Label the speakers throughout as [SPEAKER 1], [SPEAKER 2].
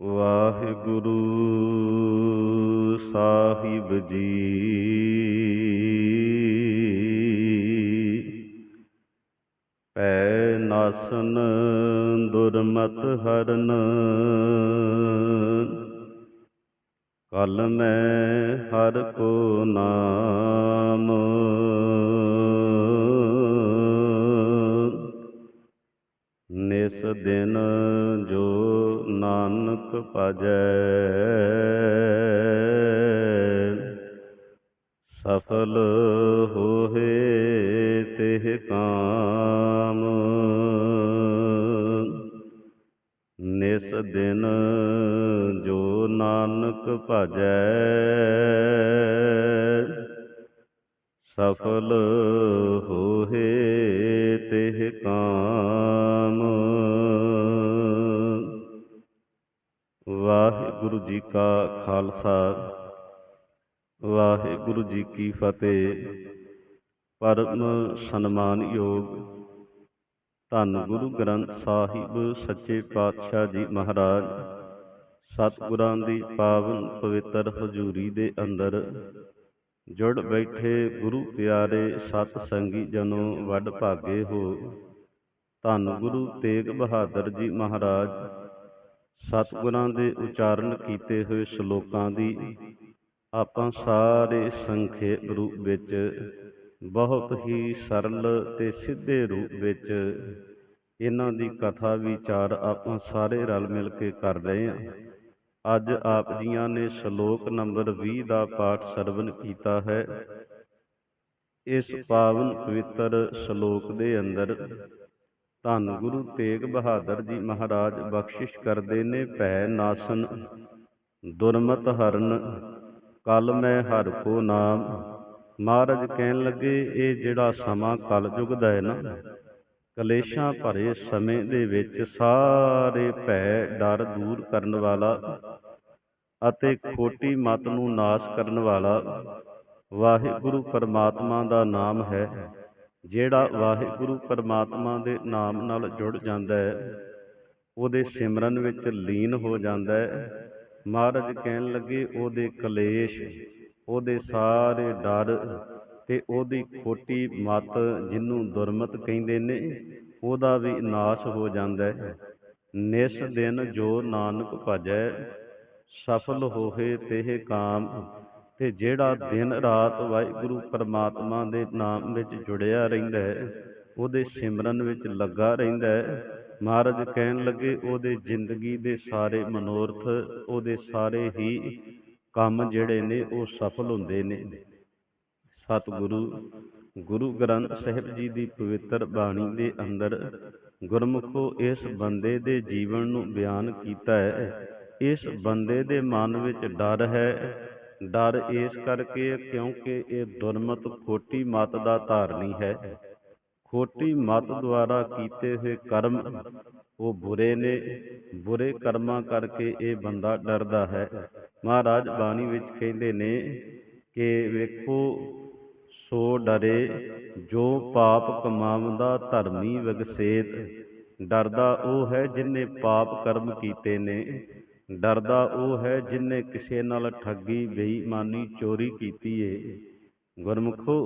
[SPEAKER 1] ਵਾਹਿਗੁਰੂ ਸਾਹਿਬ ਜੀ। ਪੈ ਨਾਸਨ ਦੁਰਮਤ ਹਰਨ ਕਲ ਮੈਂ ਹਰ ਕੋ ਨਾਮ ਭਜੈ। ਸਫਲ ਹੋਏ ਤਿਹ ਕਾਮ। ਵਾਹਿਗੁਰੂ ਜੀ ਕਾ ਖਾਲਸਾ, ਵਾਹਿਗੁਰੂ ਜੀ ਕੀ ਫਤਿਹ। ਪਰਮ ਸਨਮਾਨਯੋਗ ਧੰਨ ਗੁਰੂ ਗ੍ਰੰਥ ਸਾਹਿਬ ਸੱਚੇ ਪਾਤਸ਼ਾਹ ਜੀ ਮਹਾਰਾਜ। ਸਤਿਗੁਰਾਂ ਦੀ ਪਾਵਨ ਪਵਿੱਤਰ ਹਜ਼ੂਰੀ ਦੇ ਅੰਦਰ। ਜੁੜ ਬੈਠੇ ਗੁਰੂ ਪਿਆਰੇ ਸਤ ਸੰਗੀ ਜਨੋ ਵੱਡ ਭਾਗੇ ਹੋ। ਧੰਨ ਗੁਰੂ ਤੇਗ ਬਹਾਦਰ ਜੀ ਮਹਾਰਾਜ, ਸਤਿਗੁਰਾਂ ਦੇ ਉਚਾਰਨ ਕੀਤੇ ਹੋਏ ਸ਼ਲੋਕਾਂ ਦੀ ਆਪਾਂ ਸਾਰੇ ਸੰਖੇਪ ਰੂਪ ਵਿੱਚ ਬਹੁਤ ਹੀ ਸਰਲ ਤੇ ਸਿੱਧੇ ਰੂਪ ਵਿੱਚ ਇਹਨਾਂ ਦੀ ਕਥਾ ਵਿਚਾਰ ਆਪਾਂ ਸਾਰੇ ਰਲ ਮਿਲ ਕੇ ਕਰ ਰਹੇ ਹਾਂ। ਅੱਜ ਆਪ ਜੀਆਂ ਨੇ ਸ਼ਲੋਕ ਨੰਬਰ 20 ਦਾ ਪਾਠ ਸਰਵਨ ਕੀਤਾ ਹੈ। ਇਸ ਪਾਵਨ ਪਵਿੱਤਰ ਸ਼ਲੋਕ ਦੇ ਅੰਦਰ ਧੰਨ ਗੁਰੂ ਤੇਗ ਬਹਾਦਰ ਜੀ ਮਹਾਰਾਜ ਬਖਸ਼ਿਸ਼ ਕਰਦੇ ਨੇ, ਭੈ ਨਾਸਨ, ਦੁਰਮਤ ਹਰਨ, ਕਲ ਮੈਂ ਹਰ ਕੋ ਨਾਮ। ਮਹਾਰਾਜ ਕਹਿਣ ਲੱਗੇ, ਇਹ ਜਿਹੜਾ ਸਮਾਂ ਕਲਯੁਗ ਦਾ ਹੈ ਨਾ ਕਲੇਸ਼ਾਂ ਭਰੇ ਸਮੇਂ ਦੇ ਵਿੱਚ ਸਾਰੇ ਭੈ ਡਰ ਦੂਰ ਕਰਨ ਵਾਲਾ ਅਤੇ ਖੋਟੀ ਮਤ ਨੂੰ ਨਾਸ਼ ਕਰਨ ਵਾਲਾ ਵਾਹਿਗੁਰੂ ਪਰਮਾਤਮਾ ਦਾ ਨਾਮ ਹੈ ਜਿਹੜਾ ਵਾਹਿਗੁਰੂ ਪਰਮਾਤਮਾ ਦੇ ਨਾਮ ਨਾਲ ਜੁੜ ਜਾਂਦਾ ਹੈ। ਉਹਦੇ ਸਿਮਰਨ ਵਿੱਚ ਲੀਨ ਹੋ ਜਾਂਦਾ ਹੈ। ਮਹਾਰਾਜ ਕਹਿਣ ਲੱਗੇ ਉਹਦੇ ਕਲੇਸ਼ ਉਹਦੇ ਸਾਰੇ ਡਰ ਤੇ ਉਹਦੀ ਖੋਟੀ ਮਤ ਜਿਹਨੂੰ ਦੁਰਮਤ ਕਹਿੰਦੇ ਨੇ, ਉਹਦਾ ਵੀ ਨਾਸ਼ ਹੋ ਜਾਂਦਾ ਹੈ। ਨਿਸ ਦਿਨ ਜੋ ਨਾਨਕ ਭਜੈ, ਸਫਲ ਹੋਏ ਤੇ ਕਾਮ। ਤੇ ਜਿਹੜਾ ਦਿਨ ਰਾਤ ਵਾਹਿਗੁਰੂ ਪਰਮਾਤਮਾ ਦੇ ਨਾਮ ਵਿੱਚ ਜੁੜਿਆ ਰਹਿੰਦਾ ਹੈ, ਉਹਦੇ ਸਿਮਰਨ ਵਿੱਚ ਲੱਗਾ ਰਹਿੰਦਾ ਹੈ। ਮਹਾਰਾਜ ਕਹਿਣ ਲੱਗੇ, ਉਹਦੇ ਜ਼ਿੰਦਗੀ ਦੇ ਸਾਰੇ ਮਨੋਰਥ, ਉਹਦੇ ਸਾਰੇ ਹੀ ਕੰਮ ਜਿਹੜੇ ਨੇ, ਉਹ ਸਫਲ ਹੁੰਦੇ ਨੇ। ਸਤਿਗੁਰੂ, ਗੁਰੂ ਗ੍ਰੰਥ ਸਾਹਿਬ ਜੀ ਦੀ ਪਵਿੱਤਰ ਬਾਣੀ ਦੇ ਅੰਦਰ ਗੁਰਮੁਖੋ ਇਸ ਬੰਦੇ ਦੇ ਜੀਵਨ ਨੂੰ ਬਿਆਨ ਕੀਤਾ ਹੈ। ਇਸ ਬੰਦੇ ਦੇ ਮਨ ਵਿੱਚ ਡਰ ਹੈ। ਡਰ ਇਸ ਕਰਕੇ ਕਿਉਂਕਿ ਇਹ ਦੁਰਮਤ ਖੋਟੀ ਮਤ ਦਾ ਧਾਰਨੀ ਹੈ। ਖੋਟੀ ਮਤ ਦੁਆਰਾ ਕੀਤੇ ਹੋਏ ਕਰਮ ਉਹ ਬੁਰੇ ਨੇ। ਬੁਰੇ ਕਰਮਾਂ ਕਰਕੇ ਇਹ ਬੰਦਾ ਡਰਦਾ ਹੈ। ਮਹਾਰਾਜ ਬਾਣੀ ਵਿੱਚ ਕਹਿੰਦੇ ਨੇ ਕਿ ਵੇਖੋ ਸੋ ਡਰੇ, ਜੋ ਪਾਪ ਕਮਾਵਦਾ ਧਰਮੀ ਵਿਗਸੇਤ, ਡਰਦਾ ਉਹ ਹੈ ਜਿਨੇ ਪਾਪ ਕਰਮ ਕੀਤੇ ਨੇ, ਡਰਦਾ ਉਹ ਹੈ ਜਿਨੇ ਕਿਸੇ ਨਾਲ ਠੱਗੀ, ਬੇਈਮਾਨੀ ਚੋਰੀ ਕੀਤੀ ਏ। ਗੁਰਮੁਖੋ,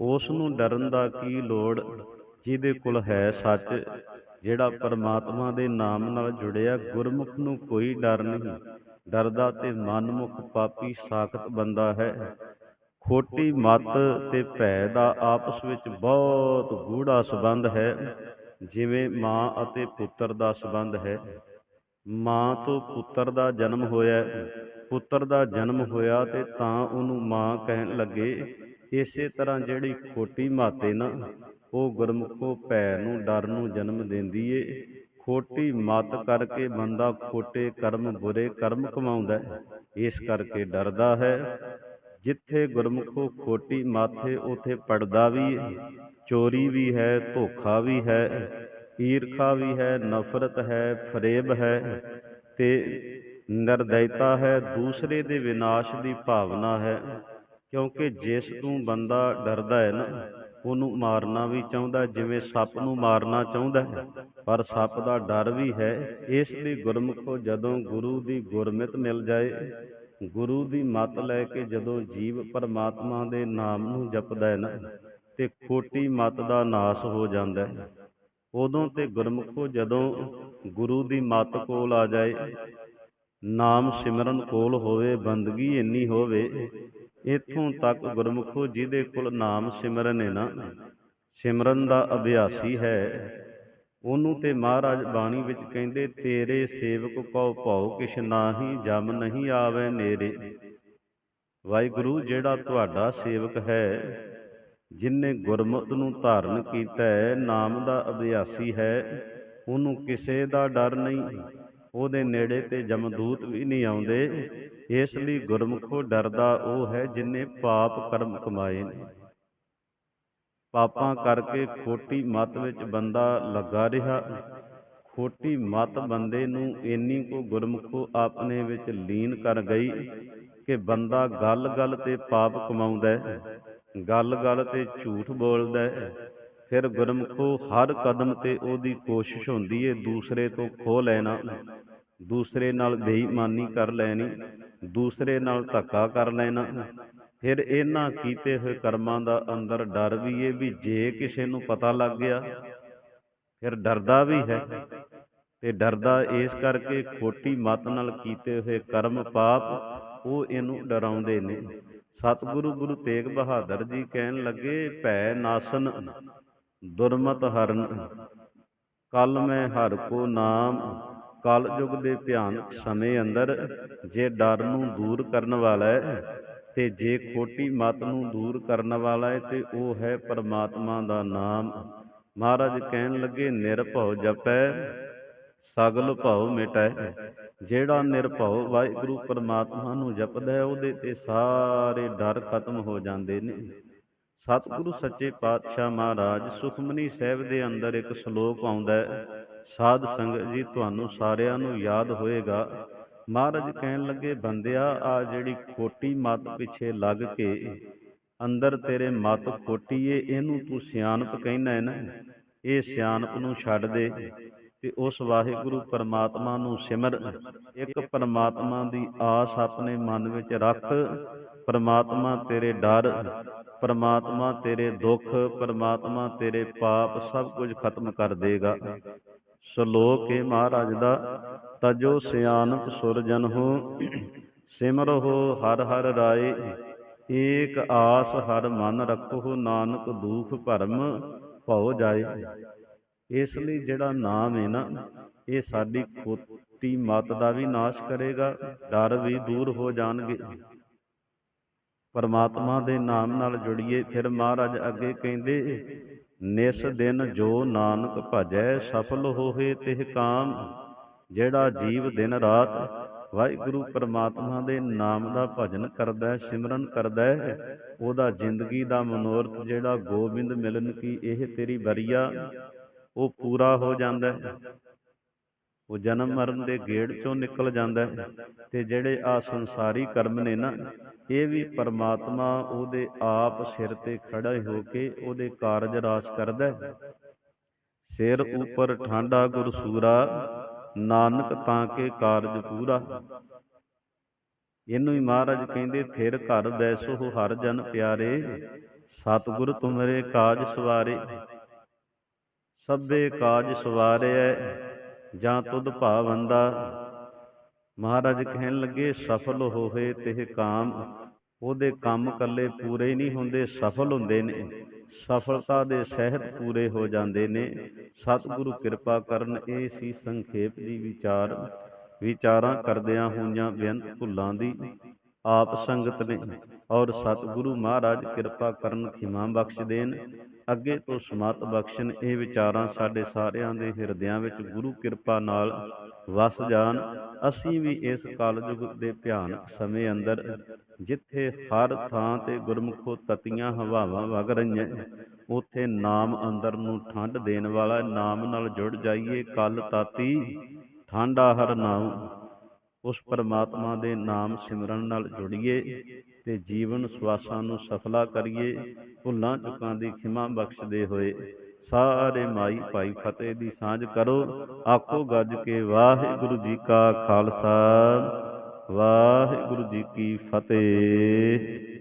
[SPEAKER 1] ਉਸ ਨੂੰ ਡਰਨ ਦਾ ਕੀ ਲੋੜ? ਜਿਹਦੇ ਕੋਲ ਹੈ ਸੱਚ, ਜਿਹੜਾ ਪਰਮਾਤਮਾ ਦੇ ਨਾਮ ਨਾਲ ਜੁੜਿਆ, ਗੁਰਮੁਖ ਨੂੰ ਕੋਈ ਡਰ ਨਹੀਂ। ਡਰਦਾ ਤੇ ਮਨਮੁਖ ਪਾਪੀ ਸਾਖਤ ਬੰਦਾ ਹੈ। ਖੋਟੀ ਮਤ ਤੇ ਭੈ ਦਾ ਆਪਸ ਵਿੱਚ ਬਹੁਤ ਗੂੜਾ ਸੰਬੰਧ ਹੈ, ਜਿਵੇਂ ਮਾਂ ਅਤੇ ਪੁੱਤਰ ਦਾ ਸੰਬੰਧ ਹੈ। ਮਾਂ ਤੋਂ ਪੁੱਤਰ ਦਾ ਜਨਮ ਹੋਇਆ, ਪੁੱਤਰ ਦਾ ਜਨਮ ਹੋਇਆ ਤੇ ਤਾਂ ਉਹਨੂੰ ਮਾਂ ਕਹਿਣ ਲੱਗੇ। ਇਸੇ ਤਰ੍ਹਾਂ ਜਿਹੜੀ ਖੋਟੀ ਮਾਤੇ ਨਾ, ਉਹ ਗੁਰਮੁਖੋ ਭੈ ਨੂੰ ਡਰ ਨੂੰ ਜਨਮ ਦਿੰਦੀ ਏ। ਖੋਟੀ ਮਤ ਕਰਕੇ ਬੰਦਾ ਖੋਟੇ ਕਰਮ ਬੁਰੇ ਕਰਮ ਕਮਾਉਂਦਾ ਇਸ ਕਰਕੇ ਡਰਦਾ ਹੈ। ਜਿੱਥੇ ਗੁਰਮੁਖੋ ਖੋਟੀ ਮਾਥੇ, ਉਥੇ ਪੜਦਾ ਵੀ ਚੋਰੀ ਵੀ ਹੈ, ਧੋਖਾ ਵੀ ਹੈ, ਈਰਖਾ ਵੀ ਹੈ, ਨਫ਼ਰਤ ਹੈ, ਫਰੇਬ ਹੈ, ਤੇ ਨਿਰਦੈਤਾ ਹੈ, ਦੂਸਰੇ ਦੇ ਵਿਨਾਸ਼ ਦੀ ਭਾਵਨਾ ਹੈ, ਕਿਉਂਕਿ ਜਿਸ ਤੋਂ ਬੰਦਾ ਡਰਦਾ ਹੈ ਨਾ, ਉਹਨੂੰ ਮਾਰਨਾ ਵੀ ਚਾਹੁੰਦਾ, ਜਿਵੇਂ ਸੱਪ ਨੂੰ ਮਾਰਨਾ ਚਾਹੁੰਦਾ ਹੈ, ਪਰ ਸੱਪ ਦਾ ਡਰ ਵੀ ਹੈ, ਇਸ ਲਈ ਗੁਰਮੁਖੋ ਜਦੋਂ ਗੁਰੂ ਦੀ ਗੁਰਮਿਤ ਮਿਲ ਜਾਏ ਗੁਰੂ ਦੀ ਮੱਤ ਲੈ ਕੇ ਜਦੋਂ ਜੀਵ ਪਰਮਾਤਮਾ ਦੇ ਨਾਮ ਨੂੰ ਜਪਦਾ ਹੈ ਨਾ, ਤੇ ਖੋਟੀ ਮੱਤ ਦਾ ਨਾਸ ਹੋ ਜਾਂਦਾ ਹੈ। ਉਦੋਂ ਤੇ ਗੁਰਮੁਖੋ ਜਦੋਂ ਗੁਰੂ ਦੀ ਮੱਤ ਕੋਲ ਆ ਜਾਏ, ਨਾਮ ਸਿਮਰਨ ਕੋਲ ਹੋਵੇ, ਬੰਦਗੀ ਇੰਨੀ ਹੋਵੇ, ਇਥੋਂ ਤੱਕ ਗੁਰਮੁਖੋ ਜਿਹਦੇ ਕੋਲ ਨਾਮ ਸਿਮਰਨ ਹੈ ਨਾ, ਸਿਮਰਨ ਦਾ ਅਭਿਆਸੀ ਹੈ। ਉਹਨੂੰ ਤੇ ਮਹਾਰਾਜ ਬਾਣੀ ਵਿੱਚ ਕਹਿੰਦੇ, ਤੇਰੇ ਸੇਵਕ ਕਉ ਭਉ ਕਿਛ ਨਾਹੀ, ਜਮ ਨਹੀਂ ਆਵੇ ਨੇਰੇ। ਵਾਹਿਗੁਰੂ, ਜਿਹੜਾ ਤੁਹਾਡਾ ਸੇਵਕ ਹੈ ਜਿਨਨੇ ਗੁਰਮਤਿ ਨੂੰ ਧਾਰਨ ਕੀਤਾ ਹੈ, ਨਾਮ ਦਾ ਅਭਿਆਸੀ ਹੈ, ਉਹਨੂੰ ਕਿਸੇ ਦਾ ਡਰ ਨਹੀਂ। ਉਹਦੇ ਨੇੜੇ ਤੇ ਜਮਦੂਤ ਵੀ ਨਹੀਂ ਆਉਂਦੇ। ਇਸ ਲਈ ਗੁਰਮੁਖੋ ਡਰਦਾ ਉਹ ਹੈ ਜਿਨਨੇ ਪਾਪ ਕਰਮ ਕਮਾਏ ਨੇ। ਪਾਪਾਂ ਕਰਕੇ ਖੋਟੀ ਮਤ ਵਿੱਚ ਬੰਦਾ ਲੱਗਾ ਰਿਹਾ। ਖੋਟੀ ਮਤ ਬੰਦੇ ਨੂੰ ਇੰਨੀ ਕੋ ਗੁਰਮੁਖੋ ਆਪਣੇ ਵਿੱਚ ਲੀਨ ਕਰ ਗਈ ਕਿ ਬੰਦਾ ਗੱਲ-ਗੱਲ ਤੇ ਪਾਪ ਕਮਾਉਂਦਾ ਹੈ, ਗੱਲ-ਗੱਲ ਤੇ ਝੂਠ ਬੋਲਦਾ ਹੈ। ਫਿਰ ਗੁਰਮੁਖੋ ਹਰ ਕਦਮ ਤੇ ਉਹਦੀ ਕੋਸ਼ਿਸ਼ ਹੁੰਦੀ ਏ ਦੂਸਰੇ ਤੋਂ ਖੋ ਲੈਣਾ, ਦੂਸਰੇ ਨਾਲ ਬੇਈਮਾਨੀ ਕਰ ਲੈਣੀ, ਦੂਸਰੇ ਨਾਲ ਧੱਕਾ ਕਰ ਲੈਣਾ। ਫਿਰ ਇਹਨਾਂ ਕੀਤੇ ਹੋਏ ਕਰਮਾਂ ਦਾ ਅੰਦਰ ਡਰ ਵੀ ਇਹ ਵੀ ਜੇ ਕਿਸੇ ਨੂੰ ਪਤਾ ਲੱਗ ਗਿਆ, ਫਿਰ ਡਰਦਾ ਵੀ ਹੈ। ਤੇ ਡਰਦਾ ਇਸ ਕਰਕੇ ਖੋਟੀ ਮਤ ਨਾਲ ਕੀਤੇ ਹੋਏ ਕਰਮ ਪਾਪ, ਉਹ ਇਹਨੂੰ ਡਰਾਉਂਦੇ ਨੇ। ਸਤਿਗੁਰੂ ਗੁਰੂ ਤੇਗ ਬਹਾਦਰ ਜੀ ਕਹਿਣ ਲੱਗੇ, ਭੈ ਨਾਸਨ, ਦੁਰਮਤ ਹਰਨ, ਕਲ ਮੈਂ ਹਰ ਕੋ ਨਾਮ, ਕਲ ਯੁਗ ਦੇ ਭਿਆਨਕ ਸਮੇਂ ਅੰਦਰ, ਜੇ ਡਰ ਨੂੰ ਦੂਰ ਕਰਨ ਵਾਲਾ ਹੈ ਤੇ ਜੇ ਖੋਟੀ ਮਤ ਨੂੰ ਦੂਰ ਕਰਨ ਵਾਲਾ ਹੈ ਤੇ ਉਹ ਹੈ ਪਰਮਾਤਮਾ ਦਾ ਨਾਮ। ਮਹਾਰਾਜ ਕਹਿਣ ਲੱਗੇ, ਨਿਰਭਉ ਜਪੈ, ਸਗਲ ਭਉ ਮਿਟੈ। ਜਿਹੜਾ ਨਿਰਭਉ ਵਾਹਿਗੁਰੂ ਪਰਮਾਤਮਾ ਨੂੰ ਜਪਦਾ ਹੈ, ਉਹਦੇ ਤੇ ਸਾਰੇ ਡਰ ਖਤਮ ਹੋ ਜਾਂਦੇ ਨੇ। ਸਤਿਗੁਰੂ ਸੱਚੇ ਪਾਤਸ਼ਾਹ ਮਹਾਰਾਜ, ਸੁਖਮਨੀ ਸਾਹਿਬ ਦੇ ਅੰਦਰ ਇੱਕ ਸ਼ਲੋਕ ਆਉਂਦਾ ਹੈ, ਸਾਧ ਸੰਗਤ ਜੀ, ਤੁਹਾਨੂੰ ਸਾਰਿਆਂ ਨੂੰ ਯਾਦ ਹੋਏਗਾ। ਮਹਾਰਾਜ ਕਹਿਣ ਲੱਗੇ, ਬੰਦਿਆ, ਆ ਜਿਹੜੀ ਖੋਟੀ ਮਤ ਪਿੱਛੇ ਲੱਗ ਕੇ ਅੰਦਰ ਤੇਰੇ ਮਤ ਖੋਟੀ ਇਹਨੂੰ ਤੂੰ ਸਿਆਣਪ ਕਹਿਣਾ ਹੈ ਨਾ? ਇਹ ਸਿਆਣਪ ਨੂੰ ਛੱਡ ਦੇ ਤੇ ਉਸ ਵਾਹਿਗੁਰੂ ਪਰਮਾਤਮਾ ਨੂੰ ਸਿਮਰ। ਇੱਕ ਪਰਮਾਤਮਾ ਦੀ ਆਸ ਆਪਣੇ ਮਨ ਵਿੱਚ ਰੱਖ। ਪਰਮਾਤਮਾ ਤੇਰੇ ਡਰ, ਪਰਮਾਤਮਾ ਤੇਰੇ ਦੁੱਖ, ਪਰਮਾਤਮਾ ਤੇਰੇ ਪਾਪ ਸਭ ਕੁਝ ਖਤਮ ਕਰ ਦੇਗਾ। ਸ਼ਲੋਕ ਹੈ ਮਹਾਰਾਜ ਦਾ, ਤਜੋ ਸਿਆਨਪ ਸੁਰ ਜਨ ਹੋ। ਸਿਮਰੋ ਹਰ ਹਰ ਰਾਏ, ਏਕ ਆਸ ਹਰ ਮਨ ਰੱਖੋ ਨਾਨਕ ਦੂਖ ਭਰਮ ਭਉ ਜਾਏ। ਇਸ ਲਈ ਜਿਹੜਾ ਨਾਮ ਹੈ ਨਾ, ਇਹ ਸਾਡੀ ਖੋਟੀ ਮਤ ਦਾ ਵੀ ਨਾਸ਼ ਕਰੇਗਾ, ਡਰ ਵੀ ਦੂਰ ਹੋ ਜਾਣਗੇ। ਪਰਮਾਤਮਾ ਦੇ ਨਾਮ ਨਾਲ ਜੁੜੀਏ, ਫਿਰ ਮਹਾਰਾਜ ਅੱਗੇ ਕਹਿੰਦੇ ਨਿਸ ਦਿਨ ਜੋ ਨਾਨਕ ਭਜੈ ਸਫਲ ਹੋਏ ਤਿਹ ਕਾਮ। ਜਿਹੜਾ ਜੀਵ ਦਿਨ ਰਾਤ ਵਾਹਿਗੁਰੂ ਪਰਮਾਤਮਾ ਦੇ ਨਾਮ ਦਾ ਭਜਨ ਕਰਦਾ ਹੈ ਸਿਮਰਨ ਕਰਦਾ ਹੈ ਉਹਦਾ ਜ਼ਿੰਦਗੀ ਦਾ ਮਨੋਰਥ ਜਿਹੜਾ ਗੋਬਿੰਦ ਮਿਲਨ ਕੀ ਇਹ ਤੇਰੀ ਬਰੀਆ ਉਹ ਪੂਰਾ ਹੋ। ਜਾਂਦਾ ਹੈ। ਉਹ ਜਨਮ ਮਰਨ ਦੇ ਗੇੜ ਚੋਂ ਨਿਕਲ ਜਾਂਦਾ ਹੈ ਤੇ ਜਿਹੜੇ ਆ ਸੰਸਾਰੀ ਕਰਮ ਨੇ ਨਾ, ਇਹ ਵੀ ਪਰਮਾਤਮਾ ਉਹਦੇ ਆਪ ਸਿਰ ਤੇ ਖੜਾ ਹੋ ਕੇ ਉਹਦੇ ਕਾਰਜ ਰਾਸ ਕਰਦਾ ਹੈ। ਸਿਰ ਉੱਪਰ ਠਾਂਡਾ ਗੁਰਸੂਰਾ, ਨਾਨਕ ਤਾਂ ਕੇ ਕਾਰਜ ਪੂਰਾ। ਇਹਨੂੰ ਹੀ ਮਹਾਰਾਜ ਕਹਿੰਦੇ, ਥਿਰ ਘਰ ਬੈਸੋ ਹਰ ਜਨ ਪਿਆਰੇ, ਸਤਿਗੁਰ ਤੁਮਰੇ ਕਾਜ ਸਵਾਰੇ। ਸਭੇ ਕਾਜ ਸਵਾਰੇ ਜਾਂ ਤੁਧ ਭਾਵੰਦਾ। ਮਹਾਰਾਜ ਕਹਿਣ ਲੱਗੇ, ਸਫਲ ਹੋਵੇ ਤਿਹ ਕਾਮ। ਉਹਦੇ ਕੰਮ ਕੱਲੇ ਪੂਰੇ ਨਹੀਂ ਹੁੰਦੇ, ਸਫਲ ਹੁੰਦੇ ਨੇ। ਸਫਲਤਾ ਦੇ ਸਹਿਤ ਪੂਰੇ ਹੋ ਜਾਂਦੇ ਨੇ। ਸਤਿਗੁਰੂ ਕਿਰਪਾ ਕਰਨ, ਇਹ ਸੀ ਸੰਖੇਪ ਦੀ ਵਿਚਾਰ। ਵਿਚਾਰਾਂ ਕਰਦਿਆਂ ਹੋਈਆਂ ਬੇਅੰਤ ਭੁੱਲਾਂ ਦੀ ਆਪ ਸੰਗਤ ਨੇ। ਔਰ ਸਤਿਗੁਰੂ ਮਹਾਰਾਜ ਕਿਰਪਾ ਕਰਨ, ਖਿਮਾ ਬਖਸ਼ ਦੇਣ। ਅੱਗੇ ਤੋਂ ਸਮਤ ਬਖਸ਼ਣ ਇਹ ਵਿਚਾਰਾਂ ਸਾਡੇ ਸਾਰਿਆਂ ਦੇ ਹਿਰਦਿਆਂ ਵਿੱਚ ਗੁਰੂ ਕਿਰਪਾ ਨਾਲ ਵਸ ਜਾਣ। ਅਸੀਂ ਵੀ ਇਸ ਕਲਯੁਗ ਦੇ ਭਿਆਨਕ ਸਮੇਂ ਅੰਦਰ ਜਿੱਥੇ ਹਰ ਥਾਂ ਤੇ ਗੁਰਮੁਖੋ ਤਤੀਆਂ ਹਵਾਵਾਂ ਵਗ ਰਹੀਆਂ, ਉਥੇ ਨਾਮ ਅੰਦਰ ਨੂੰ ਠੰਡ ਦੇਣ ਵਾਲਾ ਨਾਮ ਨਾਲ ਜੁੜ ਜਾਈਏ ਕਲ ਤਾਤੀ, ਠੰਡਾ ਹਰ ਨਾਮ ਉਸ ਪਰਮਾਤਮਾ ਦੇ ਨਾਮ ਸਿਮਰਨ ਨਾਲ ਜੁੜੀਏ। ਤੇ ਜੀਵਨ ਸਵਾਸਾਂ ਨੂੰ ਸਫਲਾ ਕਰੀਏ, ਭੁੱਲਾਂ ਚੁੱਕਾਂ ਦੀ ਖਿਮਾ ਬਖਸ਼ਦੇ ਹੋਏ। ਸਾਰੇ ਮਾਈ ਭਾਈ ਫਤਿਹ ਦੀ ਸਾਂਝ ਕਰੋ। ਆਖੋ ਗੱਜ ਕੇ ਵਾਹਿਗੁਰੂ ਜੀ ਕਾ ਖਾਲਸਾ, ਵਾਹਿਗੁਰੂ ਜੀ ਕੀ ਫਤਿਹ।